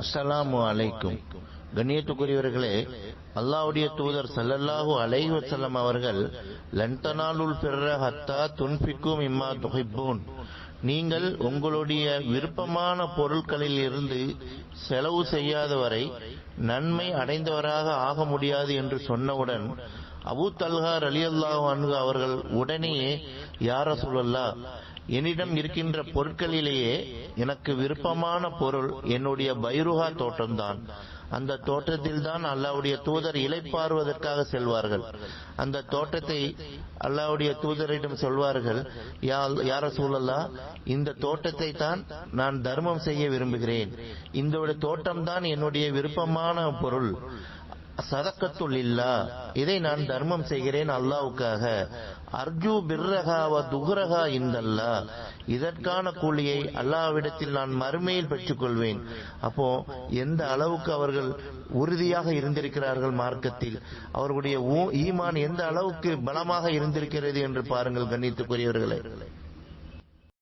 அஸ்ஸலாமு அலைக்கும். கண்ணியத்துக்குரியவர்களே அல்லாஹ்வுடைய தூதர் சல்லல்லாஹு அலைவசல்லம் அவர்கள் லன்தனாலுல் பெற ஹத்தா துன்ஃபிக்கும் இம்மா துஹிப்பூன். நீங்கள் உங்களுடைய விருப்பமான பொருட்களில் இருந்து செலவு செய்யாத வரை நன்மை அடைந்தவராக ஆக முடியாது என்று சொன்னவுடன் அபூ தல்ஹா ரலியல்லாஹு அன்ஹு அவர்கள் உடனேயே யார சூழல்லா என்னிடம் இருக்கின்ற பொருட்களிலேயே எனக்கு விருப்பமான பொருள் என்னுடைய பைருஹா தோட்டம்தான். அந்த தோட்டத்தில் தான் அல்லாவுடைய தூதர் இலைப்பாறுவதற்காக செல்வார்கள். அந்த தோட்டத்தை அல்லாவுடைய தூதரிடம் சொல்வார்கள் யார சூழல்லா இந்த தோட்டத்தை தான் நான் தர்மம் செய்ய விரும்புகிறேன். இந்த தோட்டம் தான் என்னுடைய விருப்பமான பொருள். சதக்கத்துள்ளா இல்லா. இதை நான் தர்மம் செய்கிறேன் அல்லாவுக்காக. அர்ஜு பிர்ரகாவ துஹ்ரகா இந்தல்லா. இதற்கான கூலியை அல்லாவிடத்தில் நான் மறுமையில் பெற்றுக் கொள்வேன் அப்போ எந்த அளவுக்கு அவர்கள் உறுதியாக இருந்திருக்கிறார்கள் மார்க்கத்தில் அவர்களுடைய ஈமான் எந்த அளவுக்கு பலமாக இருந்திருக்கிறது என்று பாருங்கள் கண்ணித்துக்குரியவர்களே